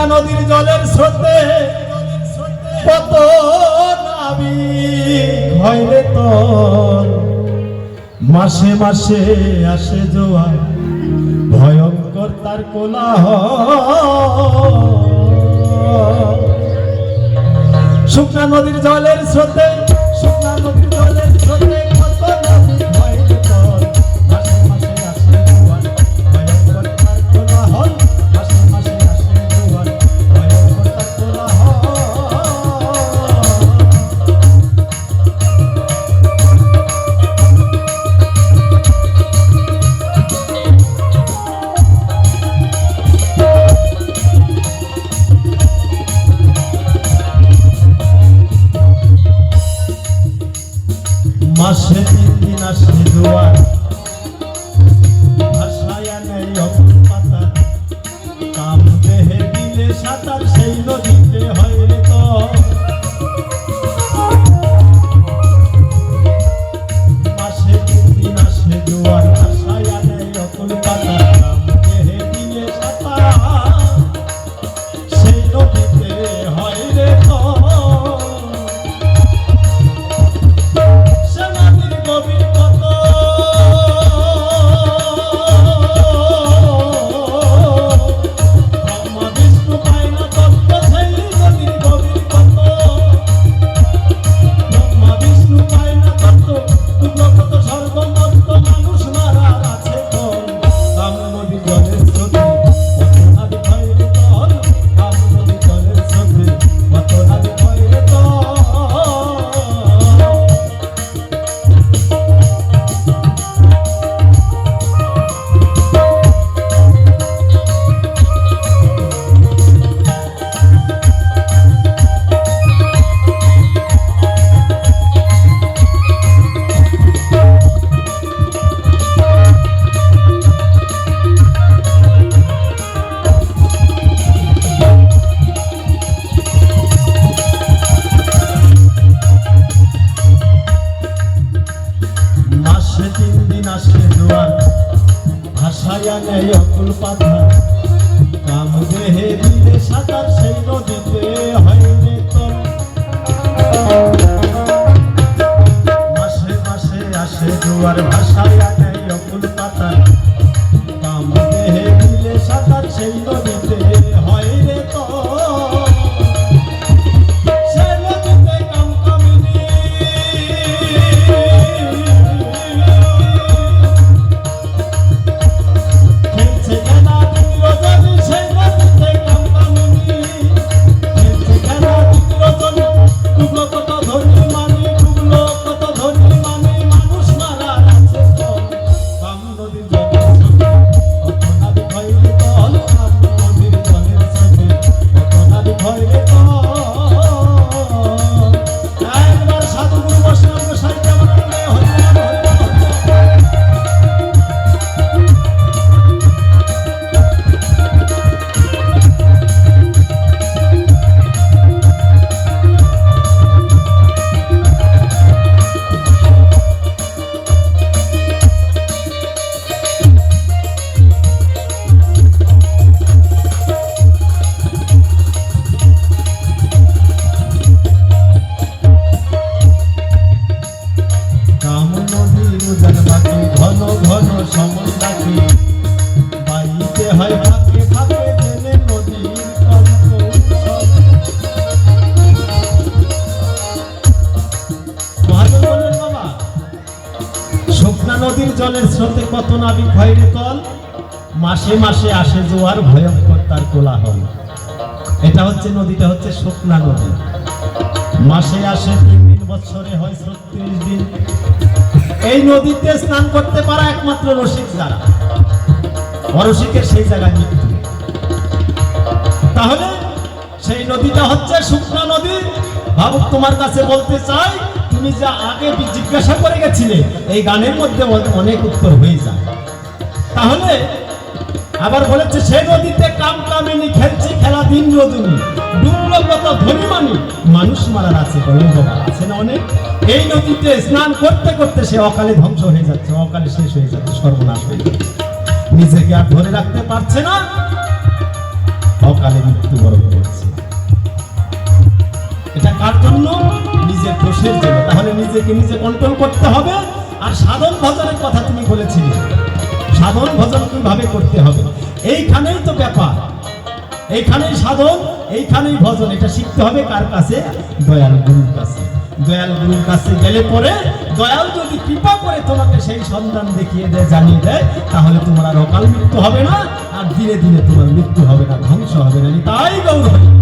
শুকনা নদীর জলের স্রোতে কত নাবি হয় রে তোর। মাসে মাসে আসে জোয়ার ভয়ঙ্কর তার কোলাহ শুকনা নদীর জলের স্রোতে, শুকনা নদীর তিন ঘন ঘন সমন ডাকি। হয় ফাঁকে ফাঁকে জেনে নদীর শুকনা নদীর জলের স্রোতে কত নাবিক হয় রে মাসে মাসে আসে জোয়ার, ভয়ঙ্কর তার কোলাহল। এটা হচ্ছে নদীটা হচ্ছে শুকনা নদী। মাসে আসে তিন দিন বছরে হয় ছত্রিশ দিন। এই নদীতে স্নান করতে পারা একমাত্র রসিক যারা। অরসিকের সেই জায়গায় মৃত্যু। তাহলে সেই নদীটা হচ্ছে শুকনা নদী। ভাবুক তোমার কাছে বলতে চাই, তুমি যা আগে জিজ্ঞাসা করে গেছিলে, এই গানের মধ্যে অনেক উত্তর হয়ে যায়। তাহলে আবার বলেছে, সে নদীতে কাম কামিনী, খেলছে খেলা দিন রজনী ধনী মানি মানুষ মারার আছে আছে না অনেক? এই নদীতে স্নান করতে করতে সে অকালে ধ্বংস হয়ে যাচ্ছে, অকালে শেষ হয়ে যাচ্ছে, সর্বনাশ হয়ে যাচ্ছে। নিজেকে আর ধরে রাখতে পারছে না। অকালে মৃত্যুবরণ করছে। এটা কার জন্য? নিজের দোষের জন্য। তাহলে নিজেকে নিজে কন্ট্রোল করতে হবে। আর সাধন ভজনের কথা তুমি বলেছিলে। সাধন ভজন কীভাবে করতে হবে? এইখানেই তো ব্যাপার। এইখানেই সাধন, এইখানেই ভজন। এটা শিখতে হবে কার কাছে? দয়াল গুরুর কাছে। দয়াল গুরুর কাছে গেলে পরে দয়াল যদি কৃপা করে তোমাকে সেই সন্ধান দেখিয়ে দেয়, জানিয়ে দেয়, তাহলে তোমার আর অকাল মৃত্যু হবে না, আর ধীরে ধীরে তোমার মৃত্যু হবে না, ধ্বংস হবে না। তাই গৌর হরি।